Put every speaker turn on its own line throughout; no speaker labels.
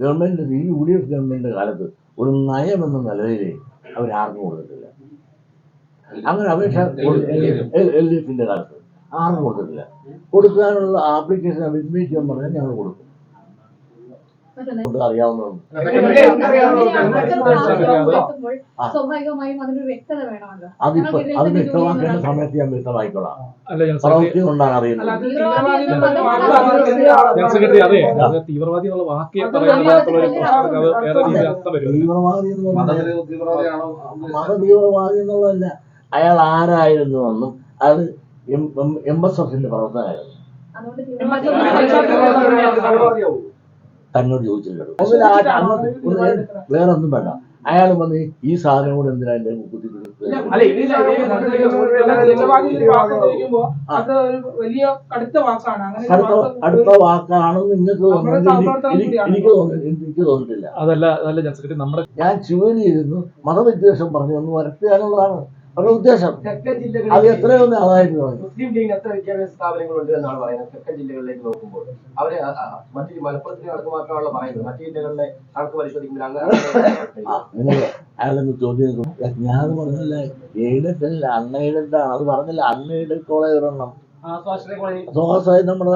Government ഈ U D F ഗവൺമെന്റിന്റെ കാലത്ത് ഒരു നയം എന്ന നിലയിൽ അവർ ആർക്കും കൊടുത്തിട്ടില്ല. അങ്ങനെ അപേക്ഷ എൽ ഡി എഫിന്റെ കാലത്ത് ആർക്കും കൊടുത്തിട്ടില്ല. കൊടുക്കാനുള്ള ആപ്ലിക്കേഷൻ അഡ്മിറ്റ് ചെയ്യാൻ പറഞ്ഞാൽ ഞങ്ങൾ കൊടുക്കും. അറിയാവുന്നതാണ്.
സ്വാഭാവികമായും അതിനൊരു വ്യക്തത വേണമല്ലോ.
അതിപ്പോ അത് വ്യക്തമാക്കേണ്ട സമയത്ത് ഞാൻ വ്യക്തമായിക്കോളാം. പ്രവൃത്തി കൊണ്ടാണ് അറിയുന്നത്.
ജനറൽ സെക്രട്ടറി അതെ അത് തീവ്രവാദി എന്നുള്ള വാക്ക്
തീവ്രവാദി എന്ന് പറഞ്ഞാൽ
തീവ്രവാദിയാണോ?
മത തീവ്രവാദി എന്നുള്ളതല്ല. അയാൾ ആരായിരുന്നു എന്നും അത് എം എസ് എഫിന്റെ പ്രവർത്തനമായിരുന്നു
അതുകൊണ്ട്
തന്നോട് ചോദിച്ചില്ലല്ലോ വേറെ ഒന്നും വേണ്ട. അയാൾ വന്ന് ഈ സാധനം കൂടെ എന്തിനാ എന്റെ അടുത്ത
വാക്ക്
വാക്കാണെന്ന് നിങ്ങൾക്ക് എനിക്ക് തോന്നിട്ടില്ല
അതല്ല അതല്ല ജനറൽ സെക്രട്ടറി നമ്മുടെ
ഞാൻ ജോലി ചെയ്തിരുന്നു മതവിദ്വേഷം പറഞ്ഞു ഒന്ന് വരട്ടുക എന്നുള്ളതാണ്. അവരുടെ ഉദ്ദേശം. അത് എത്രയോ അതായിട്ട് പറഞ്ഞു
മുസ്ലിം ലീഗിന് എത്ര വിദ്യാഭ്യാസ സ്ഥാപനങ്ങളുണ്ട് എന്നാണ് പറയുന്നത്. തെക്കൻ ജില്ലകളിലേക്ക് നോക്കുമ്പോൾ. അവർ മറ്റു മലപ്പുറത്തിന് കണക്ക് മാത്രമാണല്ലോ പറയുന്നത്. മറ്റു ജില്ലകളിലെ കണക്ക് പരിശോധിക്കുമ്പോൾ അങ്ങനെ
അയാളൊന്ന് ചോദ്യം. ഞാൻ പറഞ്ഞില്ല എയ്ഡഡ് ആണ് അത് പറഞ്ഞില്ല അണ്ണയുടെ കോളേജ് ഒരെണ്ണം. സ്വാഭാവികമായി നമ്മുടെ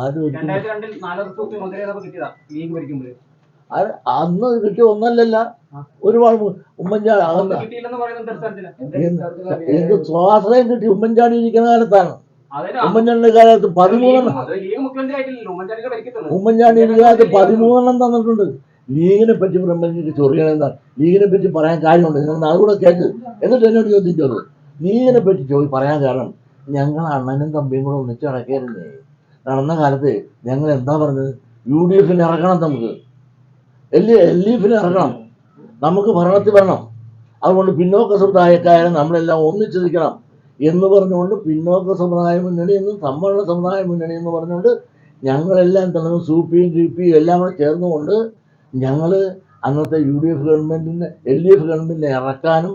ആര്
അന്ന് കിട്ടിയ ഒന്നല്ലല്ല. ഒരുപാട് ഉമ്മൻചാണ്ടി എനിക്ക് സ്വാശ്രയം കിട്ടി? ഉമ്മൻചാണ്ടി ഇരിക്കുന്ന കാലത്താണ്. ഉമ്മൻചാണ്ടിന്റെ കാലത്ത് പതിമൂന്നെണ്ണം. ഉമ്മൻചാണ്ടി കാലത്ത് പതിമൂന്നെണ്ണം തന്നിട്ടുണ്ട്. ലീഗിനെ പറ്റി പറയുമ്പോൾ ചൊറിയണെന്താ ലീഗിനെ പറ്റി പറയാൻ കാര്യമുണ്ട്. നിങ്ങൾ അതുകൂടെ കേൾക്ക് എന്നിട്ട് എന്നോട് ചോദിച്ചത്? ലീഗിനെ പറ്റി ചോദി പറയാൻ കാരണം ഞങ്ങൾ അണ്ണനും തമ്പിയും കൂടെ ഒന്നിച്ച് നടക്കായിരുന്നേ നടന്ന കാലത്ത് ഞങ്ങൾ എന്താ പറഞ്ഞത്? യു ഡി എഫിന് ഇറക്കണം നമുക്ക്. എൽ ഡി നമുക്ക് ഭരണത്തിൽ വരണം. അതുകൊണ്ട് പിന്നോക്ക സമുദായക്കാരെ നമ്മളെല്ലാം ഒന്നിച്ചിരിക്കണം എന്ന് പറഞ്ഞുകൊണ്ട് പിന്നോക്ക സമുദായ മുന്നണി എന്നും സമ്പന്ന സമുദായ മുന്നണി എന്ന് പറഞ്ഞുകൊണ്ട് ഞങ്ങളെല്ലാം തന്നെ സൂപ്പിയും പിയും എല്ലാം കൂടെ ചേർന്നുകൊണ്ട് ഞങ്ങൾ അന്നത്തെ യു ഡി എഫ് ഗവൺമെന്റിനെ എൽ ഡി എഫ് ഗവൺമെന്റിനെ ഇറക്കാനും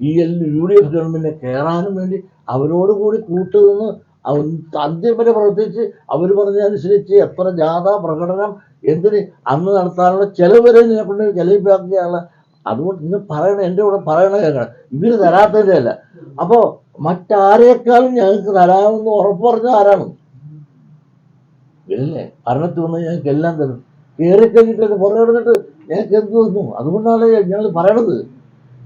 ഈ എൽ യു ഡി എഫ് ഗവൺമെന്റിനെ കയറാനും വേണ്ടി അവരോട് കൂടി കൂട്ടുനിന്ന് അന്ത്യം വരെ പ്രവർത്തിച്ച് അവർ പറഞ്ഞതനുസരിച്ച് എത്ര ജാഥ പ്രകടനം എന്തിന് അന്ന് നടത്താനുള്ള ചെലവ് വരെ നിന്നെ കൊണ്ട് ചെലവിപ്പാക്കിയാണ് അതുകൊണ്ട് ഇന്ന് പറയണ എന്റെ കൂടെ പറയണ കേൾക്കണം. ഇവർ തരാത്തതിന്റെ അല്ല. അപ്പോൾ മറ്റാരേക്കാളും ഞങ്ങൾക്ക് തരാമെന്ന് ഉറപ്പ് പറഞ്ഞ ആരാണ്? ഇല്ലേ? ഭരണത്തിൽ വന്ന് ഞങ്ങൾക്ക് എല്ലാം തരും. കയറി കഴിഞ്ഞിട്ട് പുറകെ കിടന്നിട്ട് ഞങ്ങൾക്ക് എന്ത് തന്നു? അതുകൊണ്ടാണ് ഞങ്ങൾ പറയണത്.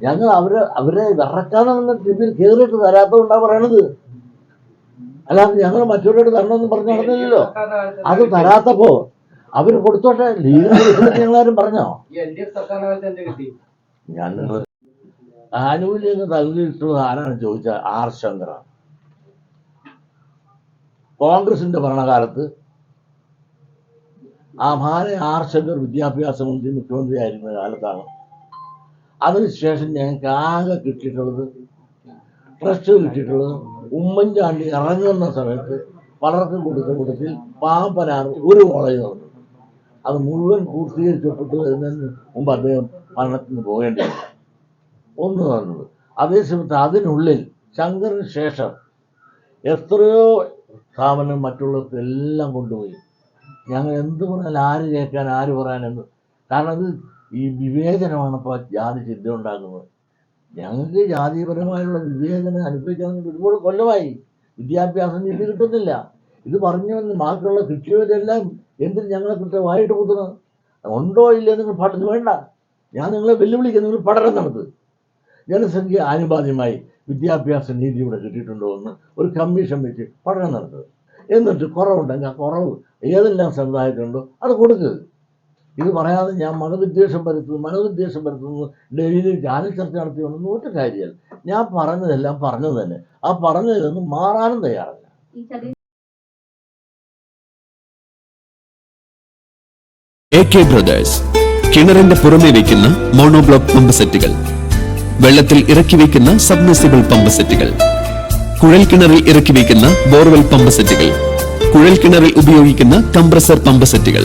ഞങ്ങൾ അവരെ അവരെ വിറക്കാതെ നിന്ന് കയറിയിട്ട് തരാത്തതുകൊണ്ടാണ് പറയണത്. അല്ലാതെ ഞങ്ങൾ മറ്റുള്ളവരോട് തരണമെന്ന് പറഞ്ഞു നടന്നില്ലല്ലോ. അത് തരാത്തപ്പോ അവർ കൊടുത്തോട്ടെ? ലീഗിന് ഞങ്ങളാരും പറഞ്ഞോ? ഞാൻ നിങ്ങൾ ആനുകൂല്യം തള്ളിയിട്ടുള്ളത് ആരാണ് ചോദിച്ച ആർ ശങ്കറാണ്. കോൺഗ്രസിന്റെ ഭരണകാലത്ത് ആ ഭാര്യ ആർ ശങ്കർ വിദ്യാഭ്യാസ മന്ത്രി മുഖ്യമന്ത്രി ആയിരുന്ന കാലത്താണ്. അതിനുശേഷം ഞങ്ങൾക്ക് ആകെ കിട്ടിയിട്ടുള്ളത് ട്രസ്റ്റ് കിട്ടിയിട്ടുള്ളത് ഉമ്മൻചാണ്ടി ഇറങ്ങുന്ന സമയത്ത് പലർക്കും കൊടുത്ത കൂട്ടത്തിൽ പാമ്പനാറ് ഒരു കോളേജ് നടന്നു അത് മുഴുവൻ പൂർത്തീകരിക്കപ്പെട്ടു വരുന്നതിന് മുമ്പ് അദ്ദേഹം മരണത്തിന് പോകേണ്ടത് ഒന്ന് പറഞ്ഞത് അതേസമയത്ത് അതിനുള്ളിൽ ശങ്കറിന് ശേഷം എത്രയോ സ്ഥാപനം മറ്റുള്ളവർക്കെല്ലാം കൊണ്ടുപോയി. ഞങ്ങൾ എന്ത് പറഞ്ഞാൽ ആര് കേൾക്കാൻ ആര് പറയാനെന്ന്. കാരണം അത് ഈ വിവേചനമാണ് ഇപ്പോൾ ജാതി ചിന്ത ഉണ്ടാക്കുന്നത്. ഞങ്ങൾക്ക് ജാതിപരമായുള്ള വിവേചനം അനുഭവിക്കാൻ ഒരുപാട് കൊല്ലമായി വിദ്യാഭ്യാസം ഇത് കിട്ടുന്നില്ല. ഇത് പറഞ്ഞു വന്ന് ബാക്കിയുള്ള കൃഷിവരെല്ലാം എന്തിന് ഞങ്ങളെ കൃത്യമായിട്ട് കുത്തുന്നത് ഉണ്ടോ ഇല്ലേ നിങ്ങൾ പഠനം വേണ്ട. ഞാൻ നിങ്ങളെ വെല്ലുവിളിക്കുക നിങ്ങൾ പഠനം നടത്തുന്നത് ജനസംഖ്യ ആനുപാതികമായി വിദ്യാഭ്യാസ നീതി ഇവിടെ കിട്ടിയിട്ടുണ്ടോ എന്ന് ഒരു കമ്മീഷൻ വെച്ച് പഠനം നടത്തുക. എന്നിട്ട് കുറവുണ്ടെങ്കിൽ ആ കുറവ് ഏതെല്ലാം സമുദായത്തിലുണ്ടോ അത് കൊടുക്കുക ഇത് പറയാതെ ഞാൻ മനോവിദ്വേഷം പരത്തുന്നു മനോവിദ്വേഷം പരത്തുന്നു ഡൽഹിയിൽ ചാനൽ ചർച്ച നടത്തിയൊന്നും ഒറ്റ കാര്യമല്ല. ഞാൻ പറഞ്ഞതെല്ലാം പറഞ്ഞത് തന്നെ. ആ പറഞ്ഞതിലൊന്നും മാറാനും തയ്യാറല്ല.
ഈ ചതി
എ കെ ബ്രദേഴ്സ് കിണറിന്റെ പുറമെ വയ്ക്കുന്ന മോണോബ്ലോക്ക് പമ്പ് സെറ്റുകൾ വെള്ളത്തിൽ ഇറക്കി വയ്ക്കുന്ന സബ്മിസിബിൾ പമ്പ് സെറ്റുകൾ കുഴൽ കിണറിൽ ഇറക്കി വയ്ക്കുന്ന ബോർവെൽ പമ്പ് സെറ്റുകൾ കുഴൽ കിണറിൽ ഉപയോഗിക്കുന്ന കംപ്രസർ പമ്പ് സെറ്റുകൾ